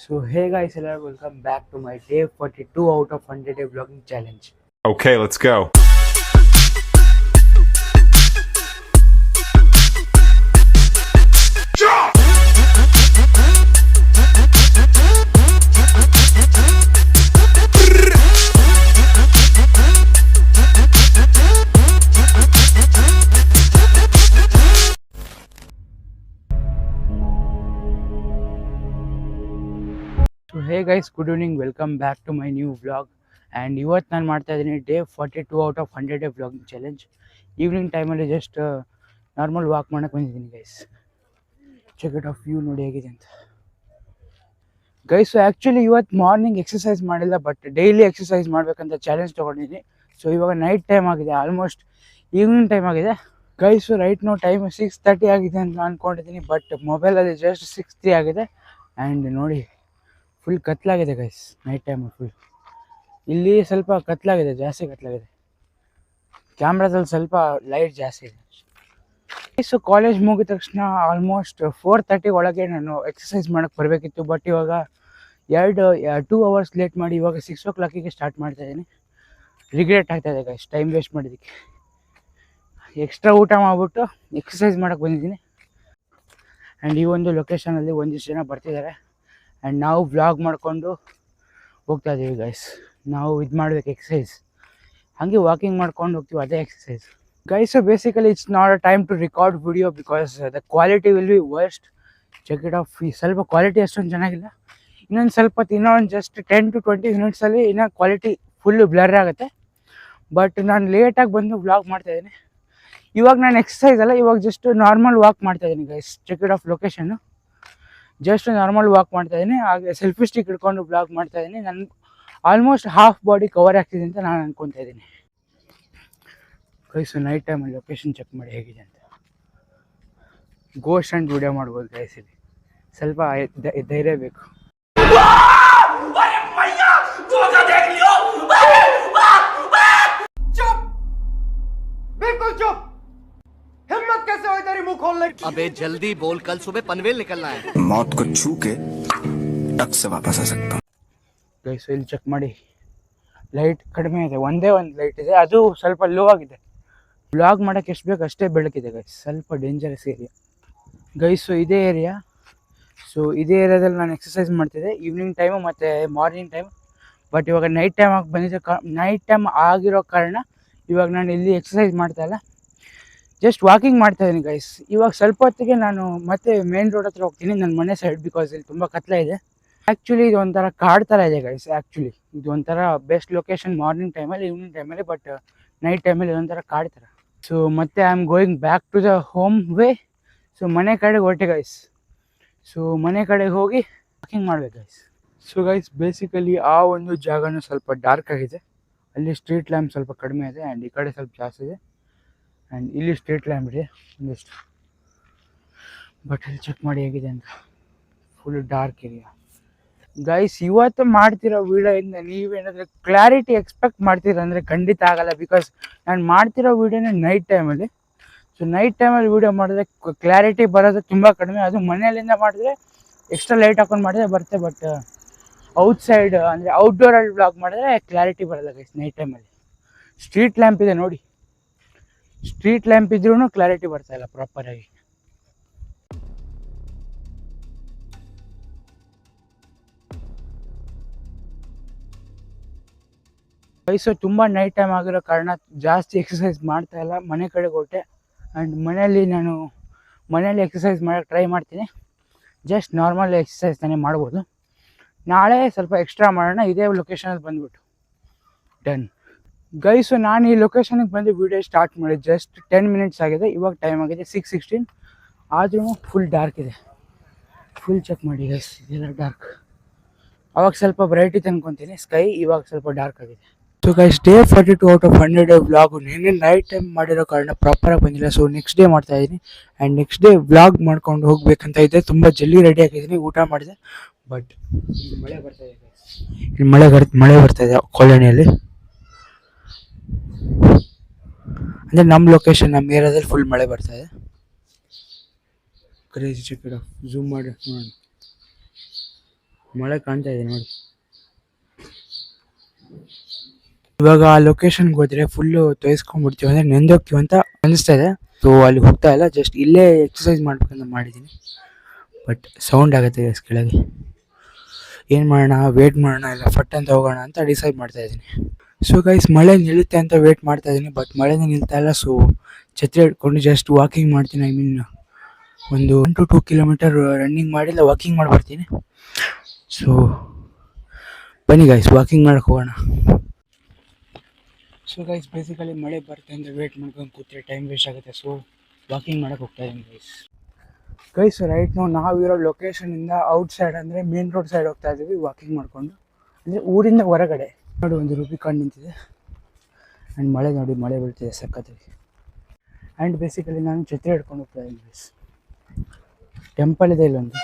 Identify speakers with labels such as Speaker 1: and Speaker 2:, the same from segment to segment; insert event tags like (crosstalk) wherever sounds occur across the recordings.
Speaker 1: So hey guys, hello, welcome back to my day 42 out of 100 day vlogging challenge.
Speaker 2: Okay, let's go.
Speaker 1: So hey guys good evening welcome back to my new vlog and ಇವತ್ತು ನಾನು ಮಾಡ್ತಾ ಇದ್ದೀನಿ day forty two out of hundred day vlogging challenge evening ಟೈಮಲ್ಲಿ just normal walk ಮಾಡೋಕೆ ಬಂದಿದ್ದೀನಿ guys check it off view ನೋಡಿ ಹೇಗಿದೆ ಅಂತ. ಗೈಸ್ ಆ್ಯಕ್ಚುಲಿ ಇವತ್ತು ಮಾರ್ನಿಂಗ್ ಎಕ್ಸಸೈಸ್ ಮಾಡಿಲ್ಲ ಬಟ್ ಡೈಲಿ ಎಕ್ಸಸೈಸ್ ಮಾಡಬೇಕಂತ ಚಾಲೆಂಜ್ ತೊಗೊಂಡಿದ್ದೀನಿ. ಸೊ ಇವಾಗ ನೈಟ್ ಟೈಮ್ ಆಗಿದೆ ಆಲ್ಮೋಸ್ಟ್ ಈವ್ನಿಂಗ್ ಟೈಮ್ ಆಗಿದೆ. Guys right now time six thirty ಆಗಿದೆ ಅಂತ ಅಂದ್ಕೊಂಡಿದ್ದೀನಿ ಬಟ್ ಮೊಬೈಲಲ್ಲಿ ಜಸ್ಟ್ ಸಿಕ್ಸ್ ತ್ರೀ ಆಗಿದೆ. ಆ್ಯಂಡ್ ನೋಡಿ. ಫುಲ್ ಕತ್ಲಾಗಿದೆ ಗೈಸ್ ನೈಟ್ ಟೈಮು ಫುಲ್ ಇಲ್ಲಿ ಸ್ವಲ್ಪ ಕತ್ಲಾಗಿದೆ, ಜಾಸ್ತಿ ಕತ್ಲಾಗಿದೆ. ಕ್ಯಾಮ್ರಾದಲ್ಲಿ ಸ್ವಲ್ಪ ಲೈಟ್ ಜಾಸ್ತಿ ಇದೆ. ಸೊ ಕಾಲೇಜ್ ಮುಗಿದ ತಕ್ಷಣ ಆಲ್ಮೋಸ್ಟ್ ಫೋರ್ ತರ್ಟಿ ಒಳಗೆ ನಾನು ಎಕ್ಸಸೈಸ್ ಮಾಡೋಕ್ಕೆ ಬರಬೇಕಿತ್ತು. ಬಟ್ ಇವಾಗ ಎರಡು ಟೂ ಅವರ್ಸ್ ಲೇಟ್ ಮಾಡಿ ಇವಾಗ ಸಿಕ್ಸ್ ಓ ಕ್ಲಾಕಿಗೆ ಸ್ಟಾರ್ಟ್ ಮಾಡ್ತಾ ಇದ್ದೀನಿ. ರಿಗ್ರೆಟ್ ಆಗ್ತಾ ಇದೆ ಗೈಸ್ ಟೈಮ್ ವೇಸ್ಟ್ ಮಾಡಿದ್ದಕ್ಕೆ. ಎಕ್ಸ್ಟ್ರಾ ಊಟ ಮಾಡಿಬಿಟ್ಟು ಎಕ್ಸಸೈಸ್ ಮಾಡೋಕ್ಕೆ ಬಂದಿದ್ದೀನಿ. ಆ್ಯಂಡ್ ಈ ಒಂದು ಲೊಕೇಶನಲ್ಲಿ ಒಂದಿಷ್ಟು ಜನ ಬರ್ತಿದ್ದಾರೆ. ಆ್ಯಂಡ್ ನಾವು ವ್ಲಾಗ್ ಮಾಡಿಕೊಂಡು ಹೋಗ್ತಾ ಇದ್ದೀವಿ ಗೈಸ್ ನಾವು ಇದು ಮಾಡಬೇಕು ಎಕ್ಸಸೈಸ್ ಹಾಗೆ ವಾಕಿಂಗ್ ಮಾಡ್ಕೊಂಡು ಹೋಗ್ತೀವಿ, ಅದೇ exercise guys basically it's not a time to record video because the quality will be worst check it off ಸ್ವಲ್ಪ ಕ್ವಾಲಿಟಿ ಅಷ್ಟೊಂದು ಚೆನ್ನಾಗಿಲ್ಲ. ಇನ್ನೊಂದು ಸ್ವಲ್ಪ ಇನ್ನೊಂದು ಜಸ್ಟ್ ಟೆನ್ ಟು ಟ್ವೆಂಟಿ ಮಿನಿಟ್ಸಲ್ಲಿ ಇನ್ನೂ ಕ್ವಾಲಿಟಿ ಫುಲ್ಲು ಬ್ಲರ್ ಆಗುತ್ತೆ. ಬಟ್ ನಾನು ಲೇಟಾಗಿ ಬಂದು ವ್ಲಾಗ್ ಮಾಡ್ತಾಯಿದ್ದೀನಿ ಇವಾಗ ನಾನು ಎಕ್ಸಸೈಸ್ ಅಲ್ಲ, ಇವಾಗ ಜಸ್ಟ್ ನಾರ್ಮಲ್ ವಾಕ್ ಮಾಡ್ತಾಯಿದ್ದೀನಿ ಗೈಸ್ ಚೆಕ್ ಇಟ್ ಆಫ್ ಲೊಕೇಶನ್ನು ಜಸ್ಟ್ ನಾರ್ಮಲ್ ವಾಕ್ ಮಾಡ್ತಾ ಇದ್ದೀನಿ ಹಾಗೆ ಸೆಲ್ಫಿ ಸ್ಟಿಕ್ ಹಿಡ್ಕೊಂಡು ಬ್ಲಾಗ್ ಮಾಡ್ತಾ ಇದ್ದೀನಿ ನನ್ನ ಆಲ್ಮೋಸ್ಟ್ ಹಾಫ್ ಬಾಡಿ ಕವರ್ ಆಗ್ತಿದೆ ಅಂತ ನಾನು ಅನ್ಕೊತಾ ಇದ್ದೀನಿ ಗೈಸು ನೈಟ್ ಟೈಮಲ್ಲಿ ಲೊಕೇಶನ್ ಚೆಕ್ ಮಾಡಿ ಹೇಗಿದೆ ಅಂತ ಗೋಸ್ಟ್ ಆ್ಯಂಡ್ ವಿಡಿಯೋ ಮಾಡ್ಬೋದು ಗೈಸ್ ಇಲ್ಲಿ ಸ್ವಲ್ಪ ಧೈ- ಧೈರ್ಯ ಬೇಕು
Speaker 3: बिल्कुल चुप हिम्मत कैसे हुई तेरी मुंह खोलने की
Speaker 4: अबे जल्दी बोल कल सुबह पनवेल निकलना है
Speaker 5: मौत को छू के टक से वापस आ सकता हूँ
Speaker 1: ಗೈಸು ಇಲ್ಲಿ ಚೆಕ್ ಮಾಡಿ ಲೈಟ್ ಕಡಿಮೆ ಇದೆ ಒಂದೇ ಒಂದು ಲೈಟ್ ಇದೆ ಅದು ಸ್ವಲ್ಪ ಲೋ ಆಗಿದೆ ಬ್ಲಾಗ್ ಮಾಡೋಕ್ಕೆ ಎಷ್ಟು ಬೇಕು ಅಷ್ಟೇ ಬೆಳಕಿದೆ ಗೈಸ್ ಸ್ವಲ್ಪ ಡೇಂಜರಸ್ ಏರಿಯಾ ಗೈಸು ಇದೇ ಏರಿಯಾ ಸೊ ಇದೇ ಏರಿಯಾದಲ್ಲಿ ನಾನು ಎಕ್ಸಸೈಸ್ ಮಾಡ್ತಿದ್ದೆ ಈವ್ನಿಂಗ್ ಟೈಮು ಮತ್ತು ಮಾರ್ನಿಂಗ್ ಟೈಮ್ ಬಟ್ ಇವಾಗ ನೈಟ್ ಟೈಮ್ ಆಗಿ ಬಂದಿದ್ದ ಕಾ ನೈಟ್ ಟೈಮ್ ಆಗಿರೋ ಕಾರಣ ಇವಾಗ ನಾನು ಇಲ್ಲಿ ಎಕ್ಸಸೈಸ್ ಮಾಡ್ತಾ ಇಲ್ಲ ಜಸ್ಟ್ ವಾಕಿಂಗ್ ಮಾಡ್ತಾ ಇದ್ದೀನಿ ಗೈಸ್ ಇವಾಗ ಸ್ವಲ್ಪ ಹೊತ್ತಿಗೆ ನಾನು ಮತ್ತೆ ಮೇನ್ ರೋಡ್ ಹತ್ರ ಹೋಗ್ತೀನಿ. ನನ್ನ ಮನೆ ಸೈಡ್ ಬಿಕಾಸ್ ಇಲ್ಲಿ ತುಂಬ ಕತ್ಲ ಇದೆ. ಆ್ಯಕ್ಚುಲಿ ಇದು ಒಂಥರ ಕಾಡ್ ಥರ ಇದೆ ಗೈಸ್ ಆ್ಯಕ್ಚುಲಿ ಇದು ಒಂಥರ ಬೆಸ್ಟ್ ಲೊಕೇಶನ್ ಮಾರ್ನಿಂಗ್ ಟೈಮಲ್ಲಿ ಈವ್ನಿಂಗ್ ಟೈಮಲ್ಲಿ ಬಟ್ ನೈಟ್ ಟೈಮಲ್ಲಿ ಇದೊಂಥರ ಕಾಡ್ ಥರ ಸೊ ಮತ್ತೆ I am going back to the home way so ಮನೆ ಕಡೆಗೆ ಹೊರಟೆ ಗೈಸ್ ಸೊ ಮನೆ ಕಡೆಗೆ ಹೋಗಿ ವಾಕಿಂಗ್ ಮಾಡ್ಬೇಕು ಗೈಸ್ ಸೊ ಗೈಸ್ ಬೇಸಿಕಲಿ ಆ ಒಂದು ಜಾಗನೂ ಸ್ವಲ್ಪ ಡಾರ್ಕ್ ಆಗಿದೆ. ಅಲ್ಲಿ ಸ್ಟ್ರೀಟ್ ಲ್ಯಾಂಪ್ ಸ್ವಲ್ಪ ಕಡಿಮೆ ಇದೆ ಆ್ಯಂಡ್ ಈ ಕಡೆ ಸ್ವಲ್ಪ ಜಾಸ್ತಿ ಇದೆ. ಆ್ಯಂಡ್ ಇಲ್ಲಿ ಸ್ಟ್ರೀಟ್ ಲ್ಯಾಂಪ್ ಇದೆ, ಒಂದಿಷ್ಟು. ಬಟ್ ಇಲ್ಲಿ ಚೆಕ್ ಮಾಡಿ ಹೇಗಿದೆ ಅಂತ. ಫುಲ್ ಡಾರ್ಕ್ ಏರಿಯಾ ಗೈಸ್ ಇವತ್ತು ಮಾಡ್ತಿರೋ ವೀಡಿಯೋಯಿಂದ ನೀವೇನಾದರೂ ಕ್ಲಾರಿಟಿ ಎಕ್ಸ್ಪೆಕ್ಟ್ ಮಾಡ್ತೀರ ಅಂದರೆ ಖಂಡಿತ ಆಗಲ್ಲ ಬಿಕಾಸ್ ನಾನು ಮಾಡ್ತಿರೋ ವೀಡಿಯೋನೇ ನೈಟ್ ಟೈಮಲ್ಲಿ ಸೊ ನೈಟ್ ಟೈಮಲ್ಲಿ ವೀಡಿಯೋ ಮಾಡಿದ್ರೆ ಕ್ಲಾರಿಟಿ ಬರೋದು ತುಂಬ ಕಡಿಮೆ. ಅದು ಮನೆಯಲ್ಲಿಂದ ಮಾಡಿದ್ರೆ ಎಕ್ಸ್ಟ್ರಾ ಲೈಟ್ ಹಾಕೊಂಡು ಮಾಡಿದ್ರೆ ಬರುತ್ತೆ ಬಟ್ ಔಟ್ಸೈಡ್ ಅಂದರೆ ಔಟ್ಡೋರಲ್ಲಿ ಬ್ಲಾಗ್ ಮಾಡಿದ್ರೆ ಕ್ಲಾರಿಟಿ ಬರಲ್ಲ ಗೈಸ್ ನೈಟ್ ಟೈಮಲ್ಲಿ ಸ್ಟ್ರೀಟ್ ಲ್ಯಾಂಪ್ ಇದೆ ನೋಡಿ. ಸ್ಟ್ರೀಟ್ ಲ್ಯಾಂಪ್ ಇದ್ರೂ ಕ್ಲಾರಿಟಿ ಬರ್ತಾ ಇಲ್ಲ ಪ್ರಾಪರಾಗಿ ವಯಸ್ಸು ತುಂಬ ನೈಟ್ ಟೈಮ್ ಆಗಿರೋ ಕಾರಣ ಜಾಸ್ತಿ ಎಕ್ಸಸೈಸ್ ಮಾಡ್ತಾ ಇಲ್ಲ. ಮನೆ ಕಡೆಗೆ ಹೊಟ್ಟೆ ಆ್ಯಂಡ್ ಮನೆಯಲ್ಲಿ ನಾನು, ಮನೆಯಲ್ಲಿ ಎಕ್ಸಸೈಸ್ ಮಾಡೋಕ್ಕೆ ಟ್ರೈ ಮಾಡ್ತೀನಿ. ಜಸ್ಟ್ ನಾರ್ಮಲ್ ಎಕ್ಸಸೈಸ್ ತಾನೇ ಮಾಡ್ಬೋದು. ನಾಳೆ ಸ್ವಲ್ಪ ಎಕ್ಸ್ಟ್ರಾ ಮಾಡೋಣ. ಇದೇ ಲೊಕೇಶನಲ್ಲಿ ಬಂದ್ಬಿಟ್ಟು. ಡನ್ ಗೈಸು ನಾನು ಈ ಲೊಕೇಶನಿಗೆ ಬಂದು ವೀಡಿಯೋ ಸ್ಟಾರ್ಟ್ ಮಾಡಿ ಜಸ್ಟ್ ಟೆನ್ ಮಿನಿಟ್ಸ್ ಆಗಿದೆ, ಇವಾಗ ಟೈಮ್ ಆಗಿದೆ ಸಿಕ್ಸ್ ಸಿಕ್ಸ್ಟೀನ್ ಆದ್ರೂ ಫುಲ್ ಡಾರ್ಕ್ ಇದೆ. ಫುಲ್ ಚೆಕ್ ಮಾಡಿ ಗೈಸ್ ಇದೆಲ್ಲ ಡಾರ್ಕ್ ಅವಾಗ ಸ್ವಲ್ಪ ಬ್ರೈಟಿ ತಂದ್ಕೊತೀನಿ ಸ್ಕೈ ಇವಾಗ ಸ್ವಲ್ಪ ಡಾರ್ಕ್ ಆಗಿದೆ. So guys day forty two out of hundred vlog ನಿನ್ನೆ ನೈಟ್ ಟೈಮ್ ಮಾಡಿರೋ ಕಾರಣ ಪ್ರಾಪರಾಗಿ ಬಂದಿಲ್ಲ. ಸೊ ನೆಕ್ಸ್ಟ್ ಡೇ ಮಾಡ್ತಾ ಇದ್ದೀನಿ. ಆ್ಯಂಡ್ ನೆಕ್ಸ್ಟ್ ಡೇ ವ್ಲಾಗ್ ಮಾಡ್ಕೊಂಡು ಹೋಗ್ಬೇಕಂತ ಇದೆ ತುಂಬ ಜಲ್ದಿ ರೆಡಿ ಆಗಿದ್ದೀನಿ, ಊಟ ಮಾಡಿದೆ. ಬಟ್ ಮಳೆ ಬರ್ತಾ ಇದೆ ಮಳೆ ಮಳೆ ಬರ್ತಾ ಇದೆ ಕಾಲೋನಿಯಲ್ಲಿ ಅಂದರೆ ನಮ್ಮ ಲೊಕೇಶನ್ ನಮ್ಮ ಏರಿಯಾದಲ್ಲಿ ಫುಲ್ ಮಳೆ ಬರ್ತಾ ಇದೆ. ಕ್ರೇಜಿ ಚೆಕ್ ಝೂಮ್ ಮಾಡಿ ನೋಡಿ. ಮಳೆ ಕಾಣ್ತಾ ಇದೆ ನೋಡಿ. ಇವಾಗ ಆ ಲೊಕೇಶನ್ಗೆ ಹೋದ್ರೆ ಫುಲ್ಲು ತೋರಿಸ್ಕೊಂಡ್ಬಿಡ್ತೀವಿ ಅಂದರೆ ನೆಂದೋಗ್ತೀವಿ ಅಂತ ಅನಿಸ್ತಾ ಇದೆ. ಸೊ ಅಲ್ಲಿ ಹೋಗ್ತಾ ಇಲ್ಲ ಜಸ್ಟ್ ಇಲ್ಲೇ ಎಕ್ಸಸೈಸ್ ಮಾಡ್ಬೇಕಂತ ಮಾಡಿದ್ದೀನಿ ಬಟ್ ಸೌಂಡ್ ಆಗುತ್ತೆ ಜಸ್ಟ್ ಕೆಳಗೆ. ಏನು ಮಾಡೋಣ ವೇಟ್ ಮಾಡೋಣ ಇಲ್ಲ ಫಟ್ ಅಂತ ಹೋಗೋಣ ಅಂತ ಡಿಸೈಡ್ ಮಾಡ್ತಾ ಇದ್ದೀನಿ ಸೊ ಗೈಸ್ ಮಳೆ ನಿಲ್ಲುತ್ತೆ ಅಂತ ವೇಟ್ ಮಾಡ್ತಾ ಇದ್ದೀನಿ ಬಟ್ ಮಳೆನೇ ನಿಲ್ತಾ ಇಲ್ಲ ಸೊ ಛತ್ರಿ ಹಿಡ್ಕೊಂಡು ಜಸ್ಟ್ ವಾಕಿಂಗ್ ಮಾಡ್ತೀನಿ ಐ ಮೀನ್ ಒಂದು one to two kilometre running ಮಾಡಿಲ್ಲ ವಾಕಿಂಗ್ ಮಾಡಿ ಬರ್ತೀನಿ ಸೊ ಬನ್ನಿ ಗೈಸ್ ವಾಕಿಂಗ್ ಮಾಡಕ್ಕೆ ಹೋಗೋಣ. ಸೊ ಗೈಸ್ ಬೇಸಿಕಲಿ ಮಳೆ ಬರುತ್ತೆ ಅಂತ ವೇಟ್ ಮಾಡ್ಕೊಂಡು ಕೂತ್ರೆ ಟೈಮ್ ವೇಸ್ಟ್ ಆಗುತ್ತೆ ಸೊ ವಾಕಿಂಗ್ ಮಾಡಕ್ಕೆ ಹೋಗ್ತಾ ಇದ್ದೀನಿ ಗೈಸ್ ಗೈಸ್ ರೈಟ್ ನಾವು ನಾವಿರೋ ಲೊಕೇಶನಿಂದ ಔಟ್ ಸೈಡ್ ಅಂದರೆ ಮೇನ್ ರೋಡ್ ಸೈಡ್ ಹೋಗ್ತಾ ಇದ್ದೀವಿ ವಾಕಿಂಗ್ ಮಾಡಿಕೊಂಡು. ಅಂದರೆ ಊರಿಂದ ಹೊರಗಡೆ. ನೋಡಿ, ಒಂದು ರೂಪಿ ಕಂಡು ನಿಂತಿದೆ. ಆ್ಯಂಡ್ ಮಳೆ ನೋಡಿ, ಮಳೆ ಬೀಳ್ತಿದೆ ಸಖತ್ತಾಗಿ ಆ್ಯಂಡ್ ಬೇಸಿಕಲಿ ನಾನು ಛತ್ರಿ ಹಿಡ್ಕೊಂಡು ಹೋಗ್ತಾ ಇದ್ದೀನಿ ಟೆಂಪಲ್ ಇದೆ ಇಲ್ಲೊಂದು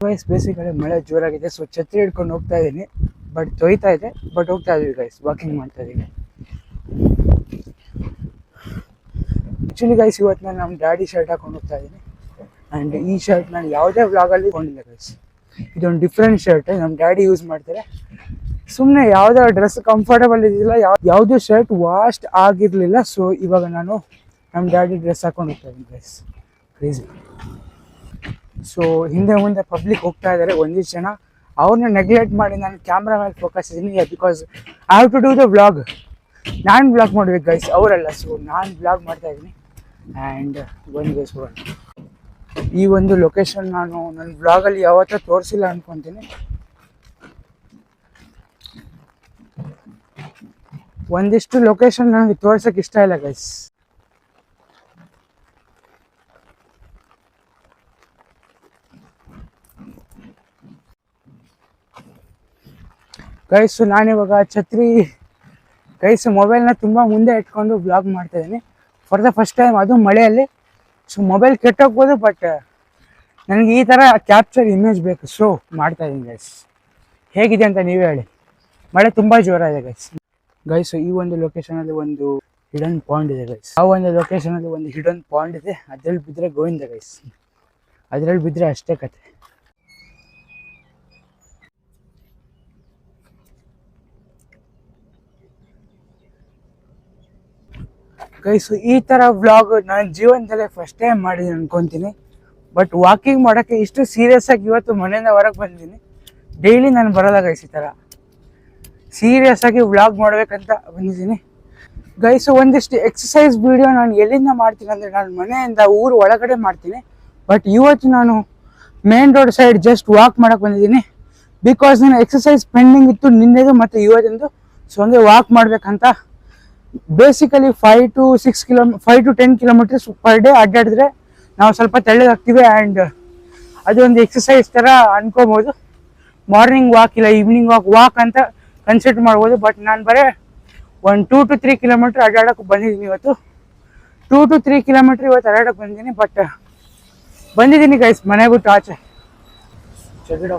Speaker 1: ಗೈಸ್ ಬೇಸಿಕಲಿ ಮಳೆ ಜೋರಾಗಿದೆ ಸೊ ಛತ್ರಿ ಹಿಡ್ಕೊಂಡು ಹೋಗ್ತಾ ಇದ್ದೀನಿ. ಬಟ್ ತೊಯ್ತಾ ಇದೆ ಬಟ್ ಹೋಗ್ತಾ ಇದೀವಿ ಗೈಸ್ ವಾಕಿಂಗ್ ಮಾಡ್ತಾ ಇದ್ದೀನಿ ಆ್ಯಕ್ಚುಲಿ ಗೈಸ್ ಇವತ್ತು ನಾನು ನಮ್ಮ ಡ್ಯಾಡಿ ಶರ್ಟ್ ಹಾಕೊಂಡು ಹೋಗ್ತಾ ಇದ್ದೀನಿ. ಆ್ಯಂಡ್ ಈ ಶರ್ಟ್ ನಾನು ಯಾವುದೇ ವ್ಲಾಗಲ್ಲಿ ಕೊಂಡಿಲ್ಲ ಗೈಸ್ ಇದೊಂದು ಡಿಫ್ರೆಂಟ್ ಶರ್ಟ್ ನಮ್ಮ ಡ್ಯಾಡಿ ಯೂಸ್ ಮಾಡ್ತಾರೆ. ಸುಮ್ಮನೆ ಯಾವುದೇ ಡ್ರೆಸ್ ಕಂಫರ್ಟಬಲ್ ಇದ್ದಿಲ್ಲ, ಯಾವ, ಯಾವುದೇ ಶರ್ಟ್ ವಾಸ್ಟ್ ಆಗಿರಲಿಲ್ಲ. ಸೊ ಇವಾಗ ನಾನು ನಮ್ಮ ಡ್ಯಾಡಿ ಡ್ರೆಸ್ ಹಾಕೊಂಡು ಹೋಗ್ತಾ ಇದ್ದೀನಿ ಗೈಸ್ ಕ್ರೇಜಿ ಸೊ ಹಿಂದೆ ಮುಂದೆ ಪಬ್ಲಿಕ್ ಹೋಗ್ತಾ ಇದ್ದಾರೆ ಒಂದಿಷ್ಟು ಜನ ಅವ್ರನ್ನ ನೆಗ್ಲೆಕ್ಟ್ ಮಾಡಿ ನಾನು ಕ್ಯಾಮ್ರಾ ಮೇಲೆ ಫೋಕಸ್ ಇದ್ದೀನಿ. Because I have to do the vlog ನಾನು ಬ್ಲಾಗ್ ಮಾಡ್ಬೇಕು ಗೈಸ್ ಅವರಲ್ಲ. ಸೊ ನಾನು ಬ್ಲಾಗ್ ಮಾಡ್ತಾ ಇದ್ದೀನಿ. ಆ್ಯಂಡ್ ಒಂದು ಗೈಸ್ ಹೋಗೋಣ. ಈ ಒಂದು ಲೊಕೇಶನ್ ನಾನು ನನ್ನ ಬ್ಲಾಗಲ್ಲಿ ಯಾವತ್ತೂ ತೋರಿಸಿಲ್ಲ ಅನ್ಕೊತೀನಿ. ಒಂದಿಷ್ಟು ಲೊಕೇಶನ್ ನನಗೆ ತೋರ್ಸಕ್ಕೆ ಇಷ್ಟ ಇಲ್ಲ ಗೈಸ್ ಗೈಸು ನಾನಿವಾಗ ಛತ್ರಿ ಗೈಸು ಮೊಬೈಲ್ನ ತುಂಬ ಮುಂದೆ ಇಟ್ಕೊಂಡು ಬ್ಲಾಗ್ ಮಾಡ್ತಾ ಇದ್ದೀನಿ. ಫಾರ್ ದ ಫಸ್ಟ್ ಟೈಮ್ ಅದು ಮಳೆಯಲ್ಲಿ ಸೊ ಮೊಬೈಲ್ ಕೆಟ್ಟೋಗ್ಬೋದು ಬಟ್ ನನಗೆ ಈ ಥರ ಕ್ಯಾಪ್ಚರ್ ಇಮೇಜ್ ಬೇಕು. ಸೊ ಮಾಡ್ತಾ ಇದ್ದೀನಿ ಗೈಸ್ ಹೇಗಿದೆ ಅಂತ ನೀವೇ ಹೇಳಿ. ಮಳೆ ತುಂಬ ಜೋರಾಗಿದೆ ಗೈಸ್ ಗೈಸ್ ಈ ಒಂದು ಲೊಕೇಶನಲ್ಲಿ ಒಂದು ಹಿಡನ್ ಪಾಂಡ್ ಇದೆ ಗೈಸ್ ಆ ಒಂದು ಲೊಕೇಶನಲ್ಲಿ ಒಂದು ಹಿಡನ್ ಪಾಂಡ್ ಇದೆ. ಅದರಲ್ಲಿ ಬಿದ್ದರೆ ಗೋವಿಂದ ಗೈಸ್ ಅದರಲ್ಲಿ ಬಿದ್ದರೆ ಅಷ್ಟೇ ಕತೆ ಗೈಸು ಈ ಥರ ವ್ಲಾಗ್ ನನ್ನ ಜೀವನದಲ್ಲೇ ಫಸ್ಟ್ ಟೈಮ್ ಮಾಡಿದ್ದೀನಿ ಅನ್ಕೊತೀನಿ. ಬಟ್ ವಾಕಿಂಗ್ ಮಾಡೋಕ್ಕೆ ಇಷ್ಟು ಸೀರಿಯಸ್ ಆಗಿ ಇವತ್ತು ಮನೆಯಿಂದ ಹೊರಗೆ ಬಂದಿದ್ದೀನಿ. ಡೈಲಿ ನಾನು ಬರೋಲ್ಲ ಗೈಸ್ ಈ ಥರ ಸೀರಿಯಸ್ ಆಗಿ ವ್ಲಾಗ್ ಮಾಡಬೇಕಂತ ಬಂದಿದ್ದೀನಿ. ಗೈಸು ಒಂದಿಷ್ಟು ಎಕ್ಸಸೈಸ್ ವೀಡಿಯೋ ನಾನು ಎಲ್ಲಿಂದ ಮಾಡ್ತೀನಿ ಅಂದರೆ ನಾನು ಮನೆಯಿಂದ ಊರು ಒಳಗಡೆ ಮಾಡ್ತೀನಿ. ಬಟ್ ಇವತ್ತು ನಾನು main road side just walk ಮಾಡೋಕ್ಕೆ ಬಂದಿದ್ದೀನಿ. ಬಿಕಾಸ್ ನಾನು ಎಕ್ಸಸೈಸ್ ಪೆಂಡಿಂಗ್ ಇತ್ತು ನಿನ್ನೆದು ಮತ್ತು ಇವತ್ತಿಂದು. ಸೊ ಹಂಗೆ ವಾಕ್ ಮಾಡ್ಬೇಕಂತ basically five to six kilo five to ten kilometres per day ಅಡ್ಡಾಡಿದ್ರೆ ನಾವು ಸ್ವಲ್ಪ ತೆಳ್ಳಗಾಗ್ತೀವಿ ಆ್ಯಂಡ್ ಅದೊಂದು ಎಕ್ಸಸೈಸ್ ಥರ ಅನ್ಕೋಬೋದು. ಮಾರ್ನಿಂಗ್ ವಾಕ್ ಇಲ್ಲ ಈವ್ನಿಂಗ್ ವಾಕ್ ವಾಕ್ ಅಂತ ಕನ್ಸಿಡರ್ ಮಾಡ್ಬೋದು ಬಟ್ ನಾನು ಬರೀ ಒಂದು ಟೂ ಟು ತ್ರೀ ಕಿಲೋಮೀಟ್ರ್ ಅಡ್ಡಾಡೋಕ್ಕೆ ಬಂದಿದ್ದೀನಿ ಇವತ್ತು. ಟೂ ಟು ತ್ರೀ ಕಿಲೋಮೀಟ್ರ್ ಇವತ್ತು ಅಡ್ಡಾಡಕ್ಕೆ ಬಂದಿದ್ದೀನಿ ಬಟ್ ಬಂದಿದ್ದೀನಿ ಗೈಸ್ ಮನೆ ಬಿಟ್ಟು ಆಚೆ. ಚೆಗಿಡೋ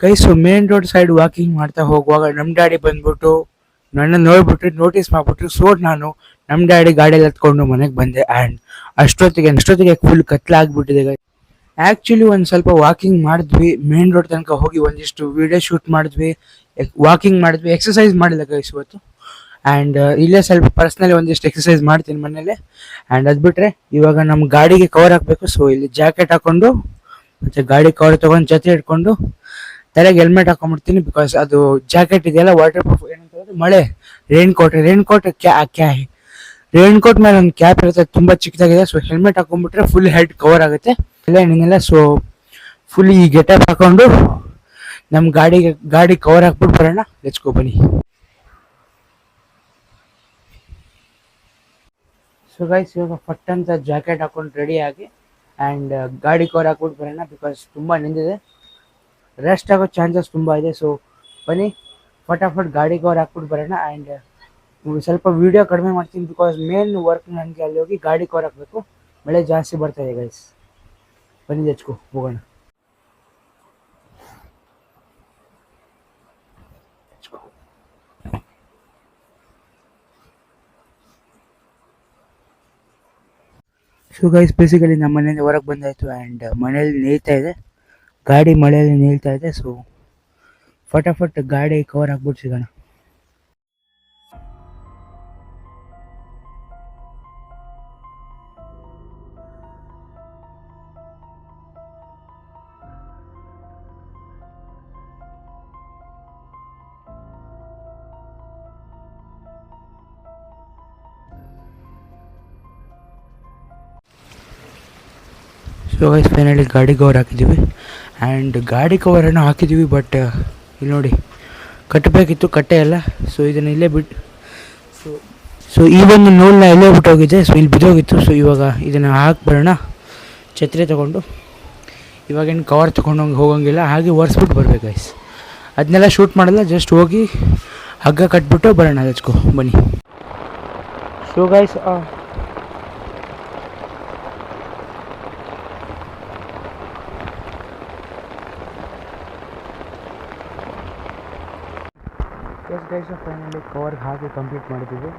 Speaker 1: guys main road side walking ಮಾಡ್ತಾ ಹೋಗುವಾಗ ನಮ್ಮ ಡ್ಯಾಡಿ ಬಂದ್ಬಿಟ್ಟು ನನ್ನ ನೋಡ್ಬಿಟ್ಟು ನೋಟಿಸ್ ಮಾಡಿಬಿಟ್ರು ಸೊ ನಾನು ನಮ್ಮ ಡ್ಯಾಡಿ ಗಾಡಿಯಲ್ಲಿ ಹತ್ಕೊಂಡು ಮನೆಗೆ ಬಂದೆ ಆ್ಯಂಡ್ ಅಷ್ಟೊತ್ತಿಗೆ ಅಷ್ಟೊತ್ತಿಗೆ ಫುಲ್ ಕತ್ಲಾಗ್ಬಿಟ್ಟಿದೆ ಆ್ಯಕ್ಚುಲಿ ಒಂದು ಸ್ವಲ್ಪ ವಾಕಿಂಗ್ ಮಾಡಿದ್ವಿ ಮೇನ್ ರೋಡ್ ತನಕ ಹೋಗಿ ಒಂದಿಷ್ಟು ವಿಡಿಯೋ ಶೂಟ್ ಮಾಡಿದ್ವಿ ವಾಕಿಂಗ್ ಮಾಡಿದ್ವಿ ಎಕ್ಸಸೈಸ್ ಮಾಡಿಲ್ಲ ಗೈಸ್ ಇವತ್ತು. ಆ್ಯಂಡ್ ಇಲ್ಲೇ ಸ್ವಲ್ಪ ಪರ್ಸ್ನಲಿ ಒಂದಿಷ್ಟು ಎಕ್ಸಸೈಸ್ ಮಾಡ್ತೀನಿ ಮನೇಲಿ. ಆ್ಯಂಡ್ ಅದು ಬಿಟ್ಟರೆ ಇವಾಗ ನಮ್ಮ ಗಾಡಿಗೆ ಕವರ್ ಹಾಕಬೇಕು ಸೊ ಇಲ್ಲಿ ಜಾಕೆಟ್ ಹಾಕ್ಕೊಂಡು ಮತ್ತು ಗಾಡಿ ಕವರ್ ತೊಗೊಂಡು ಜೊತೆ ಇಟ್ಕೊಂಡು ತಲೆಗೆ ಹೆಲ್ಮೆಟ್ ಹಾಕೊಂಡ್ಬಿಡ್ತೀನಿ ಬಿಕಾಸ್ ಅದು ಜಾಕೆಟ್ ಇದೆಯಲ್ಲ ವಾಟರ್ ಪ್ರೂಫ್ ಏನಂತ ಮಳೆ ರೈನ್ ಕೋಟ್ ರೈನ್ ಕೋಟ್ ಕ್ಯಾ ರೈನ್ ಕೋಟ್ ಮೇಲೆ ಒಂದು ಕ್ಯಾಪ್ ಇರುತ್ತೆ, ತುಂಬ ಚಿಕ್ಕದಾಗಿದೆ ಸೊ ಹೆಲ್ಮೆಟ್ ಹಾಕೊಂಡ್ಬಿಟ್ರೆ ಫುಲ್ ಹೆಡ್ ಕವರ್ ಆಗುತ್ತೆ. ಇಲ್ಲ, ಏನಿಲ್ಲ ಸೊ ಫುಲ್ ಈ ಗೆಟಪ್ ಹಾಕೊಂಡು ನಮ್ಮ ಗಾಡಿಗೆ, ಗಾಡಿ ಕವರ್ ಹಾಕ್ಬಿಟ್ಟು ಬರೋಣ ಲೆಚ್ಕೋ ಬನ್ನಿ. ಸೊ ಗೈಸ್ ಇವಾಗ ಪಟ್ಟಂತ ಜಾಕೆಟ್ ಹಾಕೊಂಡು ರೆಡಿ ಆಗಿ ಆ್ಯಂಡ್ ಗಾಡಿ ಕವರ್ ಹಾಕ್ಬಿಟ್ಟು ಬರೋಣ ಬಿಕಾಸ್ ತುಂಬ ನಿಂದಿದೆ. ರೆಸ್ಟ್ ಆಗೋ ಚಾನ್ಸಸ್ ತುಂಬ ಇದೆ. ಸೊ ಬನ್ನಿ, ಫಟಾಫಟ್ ಗಾಡಿ ಕವರ್ ಹಾಕ್ಬಿಟ್ಟು ಬರೋಣ ಆ್ಯಂಡ್ ಸ್ವಲ್ಪ ವಿಡಿಯೋ ಕಡಿಮೆ ಮಾಡ್ತೀನಿ ಬಿಕಾಸ್ ಮೇನ್ ವರ್ಕ್ ನನಗೆ ಅಲ್ಲಿ ಹೋಗಿ ಗಾಡಿ ಕವರ್ ಹಾಕಬೇಕು. ಮಳೆ ಜಾಸ್ತಿ ಬರ್ತಾ ಇದೆ ಗೈಸ್ ಬನ್ನಿ ಹಚ್ಕೊ ಹೋಗೋಣ. ಸೊ ಗೈಸ್ ಬೇಸಿಕಲಿ ನಮ್ಮ ಮನೆಯಿಂದ ಹೊರಗೆ ಬಂದಾಯಿತು ಆ್ಯಂಡ್ ಮನೇಲಿ ನೇಯ್ತಾ ಇದೆ. ಗಾಡಿ ಮಳೆಯಲ್ಲಿ ನಿಲ್ತಾ ಇದೆ ಸೊ ಫಟಾಫಟ್ ಗಾಡಿ ಕವರ್ ಹಾಕ್ಬಿಟ್ಟು ಸಿಗೋಣ. ಸೊ ಗೈಸ್ ಫೈನಲಿ ಗಾಡಿ ಕವರ್ ಹಾಕಿದ್ದೀವಿ. ಆ್ಯಂಡ್ ಗಾಡಿ ಕವರನ್ನು ಹಾಕಿದ್ದೀವಿ ಬಟ್ ಇಲ್ಲಿ ನೋಡಿ, ಕಟ್ಟಬೇಕಿತ್ತು ಕಟ್ಟೆ ಎಲ್ಲ ಸೊ ಇದನ್ನು ಇಲ್ಲೇ ಬಿಟ್ಟು ಸೊ ಸೊ ಈ ಒಂದು ನೂಲನ್ನ ಇಲ್ಲೇ ಬಿಟ್ಟೋಗಿದ್ದೆ ಸೊ ಇಲ್ಲಿ ಬಿದ್ದೋಗಿತ್ತು ಸೊ ಇವಾಗ ಇದನ್ನು ಹಾಕಿ ಬರೋಣ. ಛತ್ರಿ ತೊಗೊಂಡು, ಇವಾಗೇನು ಕವರ್ ತೊಗೊಂಡು ಹೋಗಿ, ಹೋಗೋಂಗಿಲ್ಲ, ಹಾಗೆ ಒರೆಸ್ಬಿಟ್ಟು ಬರಬೇಕು ಗೈಸ್ ಅದನ್ನೆಲ್ಲ ಶೂಟ್ ಮಾಡಲ್ಲ ಜಸ್ಟ್ ಹೋಗಿ ಹಗ್ಗ ಕಟ್ಬಿಟ್ಟು ಬರೋಣ ಅದಕ್ಕೂ ಬನ್ನಿ. So guys yes guys finally cover ಹಾಕಿ ಕಂಪ್ಲೀಟ್ ಮಾಡಿದ್ದೀವಿ.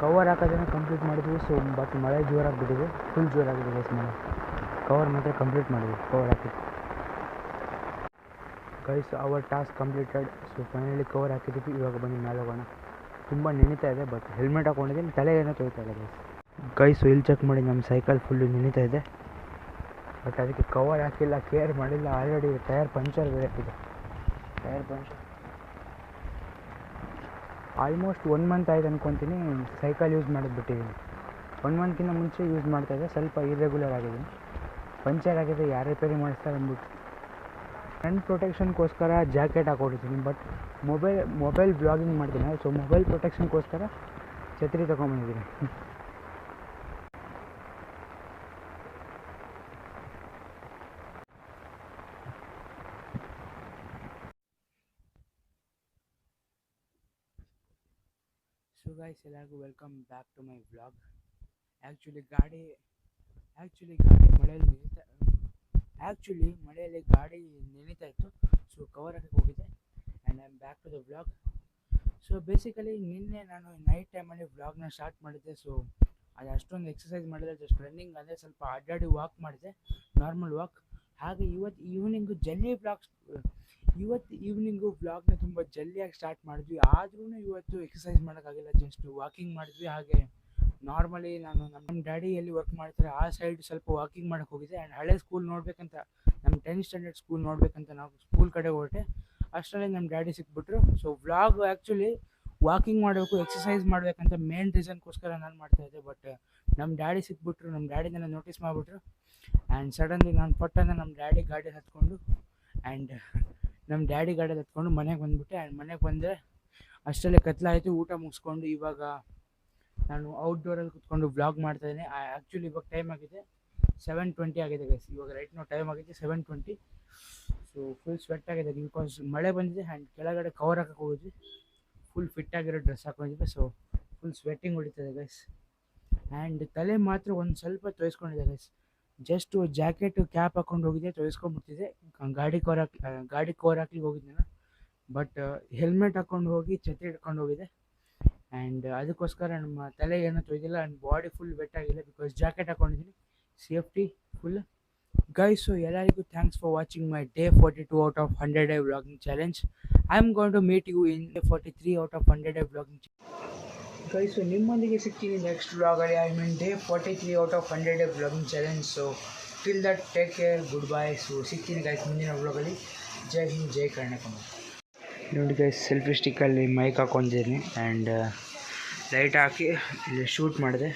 Speaker 1: ಕವರ್ ಹಾಕೋದನ್ನು ಕಂಪ್ಲೀಟ್ ಮಾಡಿದ್ವಿ ಸೊ ಬಟ್ ಮಳೆ ಜೋರಾಗಿ ಜೋರಾಗಿಬಿಟ್ಟಿದೆ ಫುಲ್ ಜೋರಾಗಿದೆ ಗೈಸ್ ಮಳೆ. ಕವರ್ ಮಾತ್ರ ಕಂಪ್ಲೀಟ್ ಮಾಡಿದ್ವಿ. Cover hockey. Guys our task completed so finally cover ಹಾಕಿದ್ದೀವಿ. ಇವಾಗ ಬಂದು ಮೇಲೆ ಹೋಗೋಣ. ತುಂಬ ನೆನೀತಾ ಇದೆ ಬಟ್ ಹೆಲ್ಮೆಟ್ ಹಾಕೊಂಡಿದ್ದೀನಿ. ತಲೆ ಏನೋ ತೊಯ್ತಾ ಇದೆ ಗೈಸ್ ಗೈಸು ಇಲ್ಲಿ ಚೆಕ್ ಮಾಡಿ ನಮ್ಮ ಸೈಕಲ್ ಫುಲ್ಲು ನೆನೀತಾ ಇದೆ. ಬಟ್ ಅದಕ್ಕೆ ಕವರ್ ಹಾಕಿಲ್ಲ ಕೇರ್ ಮಾಡಿಲ್ಲ. ಆಲ್ರೆಡಿ ಟೈರ್ ಪಂಚರ್ ಬೇರೆ tyre puncture almost one month ಆಯ್ತು ಅನ್ಕೊತೀನಿ ಸೈಕಲ್ ಯೂಸ್ ಮಾಡೋದು ಬಿಟ್ಟಿದ್ದೀನಿ. ಒನ್ ಮಂತ್ಕಿಂತ ಮುಂಚೆ ಯೂಸ್ ಮಾಡ್ತಾಯಿದ್ದೆ ಸ್ವಲ್ಪ ಇರ್ರೆಗ್ಯುಲರ್ ಆಗಿದೆ. ಪಂಚರ್ ಆಗಿದೆ, ಯಾರು ರಿಪೇರಿ ಮಾಡಿಸ್ತಾರೆ ಅಂದ್ಬಿಟ್ಟು. ಫ್ರಂಟ್ ಪ್ರೊಟೆಕ್ಷನ್ಗೋಸ್ಕರ ಜಾಕೆಟ್ ಹಾಕೊಂಡಿದ್ದೀನಿ ಬಟ್ ಮೊಬೈಲ್ ಮೊಬೈಲ್ ಬ್ಲಾಗಿಂಗ್ ಮಾಡ್ತೀನಿ. ಸೊ ಮೊಬೈಲ್ ಪ್ರೊಟೆಕ್ಷನ್ಗೋಸ್ಕರ ಛತ್ರಿ ತೊಗೊಂಬಂದಿದ್ದೀನಿ (laughs) ಸೊ ಗೈಸ್ ಎಲ್ಲರಿಗೂ welcome back to my vlog actually ಗಾಡಿ ಆ್ಯಕ್ಚುಲಿ ಗಾಡಿ ಮಳೆಯಲ್ಲಿ ನೆನೀತಾ ಆ್ಯಕ್ಚುಲಿ ಮಳೆಯಲ್ಲಿ ಗಾಡಿ ನೆನೀತಾ ಇತ್ತು. ಸೊ ಕವರ್ ಆಗಿ ಹೋಗಿದೆ and I back to the vlog so basically ನಿನ್ನೆ ನಾನು ನೈಟ್ ಟೈಮಲ್ಲಿ ವ್ಲಾಗ್ನ ಸ್ಟಾರ್ಟ್ ಮಾಡಿದ್ದೆ. ಸೊ ಅದು ಅಷ್ಟೊಂದು ಎಕ್ಸಸೈಸ್ ಮಾಡಿದೆ. ಜಸ್ಟ್ ರನ್ನಿಂಗ್ ಅಂದರೆ ಸ್ವಲ್ಪ ಅಡ್ಡಾಡಿ ವಾಕ್ ಮಾಡಿದೆ. ನಾರ್ಮಲ್ ವಾಕ್ ಹಾಗೆ ಇವತ್ತು ಈವ್ನಿಂಗು ಜಲ್ಲಿ ವ್ಲಾಗ್ ಇವತ್ತು ಈವ್ನಿಂಗು ವ್ಲಾಗ್ನ ತುಂಬ ಜಲ್ದಿಯಾಗಿ ಸ್ಟಾರ್ಟ್ ಮಾಡಿದ್ವಿ. ಆದ್ರೂ ಇವತ್ತು ಎಕ್ಸಸೈಸ್ ಮಾಡೋಕ್ಕಾಗಿಲ್ಲ ಜಸ್ಟ್ ವಾಕಿಂಗ್ ಮಾಡಿದ್ವಿ. ಹಾಗೆ ನಾರ್ಮಲಿ ನಾನು ನಮ್ಮ ಡ್ಯಾಡಿ ಎಲ್ಲಿ ವರ್ಕ್ ಮಾಡ್ತಾರೆ, ಆ ಸೈಡ್ ಸ್ವಲ್ಪ ವಾಕಿಂಗ್ ಮಾಡೋಕ್ಕೆ ಹೋಗಿದ್ದೆ. ಆ್ಯಂಡ್ ಹಳೆ ಸ್ಕೂಲ್ ನೋಡಬೇಕಂತ ನಮ್ಮ ಟೆಂತ್ ಸ್ಟ್ಯಾಂಡರ್ಡ್ ಸ್ಕೂಲ್ ನೋಡಬೇಕಂತ ನಾವು ಸ್ಕೂಲ್ ಕಡೆ ಹೊರಟೆ. ಅಷ್ಟರಲ್ಲಿ ನಮ್ಮ ಡ್ಯಾಡಿ ಸಿಕ್ಬಿಟ್ರು. ಸೊ ವ್ಲಾಗ್ ಆ್ಯಕ್ಚುಲಿ ವಾಕಿಂಗ್ ಮಾಡಬೇಕು ಎಕ್ಸಸೈಸ್ ಮಾಡಬೇಕಂತ ಮೇನ್ ರೀಸನ್ಗೋಸ್ಕರ ನಾನು ಮಾಡ್ತಾಯಿದ್ದೆ ಬಟ್ ನಮ್ಮ ಡ್ಯಾಡಿ ಸಿಕ್ಬಿಟ್ರು ನಮ್ಮ ಡ್ಯಾಡಿ ನನ್ನ ನೋಟಿಸ್ ಮಾಡಿಬಿಟ್ರು. ಆ್ಯಂಡ್ ಸಡನ್ಲಿ ನಾನು ಪಟ್ಟನ ನಮ್ಮ ಡ್ಯಾಡಿ ಗಾಡಿ ಹತ್ಕೊಂಡು ಆ್ಯಂಡ್ ನಮ್ಮ ಡ್ಯಾಡಿ ಗಾಡಿಯಲ್ಲಿ ಹತ್ಕೊಂಡು ಮನೆಗೆ ಬಂದುಬಿಟ್ಟೆ. ಆ್ಯಂಡ್ ಮನೆಗೆ ಬಂದರೆ ಅಷ್ಟರಲ್ಲೇ ಕತ್ಲಾಯಿತು, ಊಟ ಮುಗಿಸ್ಕೊಂಡು ಇವಾಗ ನಾನು ಔಟ್ಡೋರಲ್ಲಿ ಕುತ್ಕೊಂಡು ವ್ಲಾಗ್ ಮಾಡ್ತಾಯಿದ್ದೀನಿ ಆ್ಯಕ್ಚುಲಿ ಇವಾಗ ಟೈಮ್ ಆಗಿದೆ ಸೆವೆನ್ ಟ್ವೆಂಟಿ ಆಗಿದೆ ಗೈಸ್ ಇವಾಗ ರೈಟ್ ನೋ ಟೈಮ್ ಆಗಿದೆ seven twenty so full sweat ಆಗಿದೆ ಬಿಕಾಸ್ ಮಳೆ ಬಂದಿದೆ ಆ್ಯಂಡ್ ಕೆಳಗಡೆ ಕವರ್ ಹಾಕಕ್ಕೆ ಹೋಗಿದ್ವಿ. ಫುಲ್ ಫಿಟ್ ಆಗಿರೋ ಡ್ರೆಸ್ ಹಾಕೊಂಡಿದ್ವಿ. ಸೊ ಫುಲ್ ಸ್ವೆಟ್ಟಿಂಗ್ ಹೊಡಿತದೆ ಗೈಸ್ ಆ್ಯಂಡ್ ತಲೆ ಮಾತ್ರ ಒಂದು ಸ್ವಲ್ಪ ತೋರಿಸ್ಕೊಂಡಿದೆ ಗೈಸ್ ಜಸ್ಟ್ ಜಾಕೆಟ್ ಕ್ಯಾಪ್ ಹಾಕೊಂಡು ಹೋಗಿದ್ದೆ ತೊಯ್ಸ್ಕೊಂಡ್ಬಿಡ್ತಿದ್ದೆ ಗಾಡಿ ಕೋರ್ ಹಾಕಿ ಗಾಡಿ ಕೋರ್ ಹಾಕ್ಲಿಕ್ಕೆ ಹೋಗಿದ್ದೆ ನಾನು ಬಟ್ ಹೆಲ್ಮೆಟ್ ಹಾಕೊಂಡು ಹೋಗಿ ಛತ್ರಿ ಹಿಡ್ಕೊಂಡು ಹೋಗಿದೆ ಆ್ಯಂಡ್ ಅದಕ್ಕೋಸ್ಕರ ನಮ್ಮ ತಲೆ ಏನೂ ತೊಯ್ದಿಲ್ಲ. ಆ್ಯಂಡ್ ಬಾಡಿ ಫುಲ್ ವೆಟ್ ಆಗಿಲ್ಲ ಬಿಕಾಸ್ ಜಾಕೆಟ್ ಹಾಕೊಂಡಿದ್ದೀನಿ. ಸೇಫ್ಟಿ ಫುಲ್ ಗೈಸ್ ಸೊ ಎಲ್ಲರಿಗೂ thanks for watching my day forty two out of hundred day vlogging challenge I am going to meet you in forty three out of hundred day vlogging guys so ನಿಮ್ಮೊಂದಿಗೆ ಸಿಗ್ತೀನಿ next ವ್ಲಾಗಲ್ಲಿ I mean day forty three out of hundred day vlogging challenge so till that take care good bye so ಸಿಗ್ತೀನಿ guys ಮುಂದಿನ ವ್ಲಾಗಲ್ಲಿ ಜೈ ಹಿಂದ್, ಜೈ ಕರ್ನಾಟಕ. ನೋಡಿ guys selfie ಸ್ಟಿಕ್ಕಲ್ಲಿ ಮೈಕ್ ಹಾಕೊಂಡಿದ್ದೀನಿ ಆ್ಯಂಡ್ ಲೈಟ್ ಹಾಕಿ, ಇಲ್ಲಿ ಶೂಟ್ ಮಾಡಿದೆ.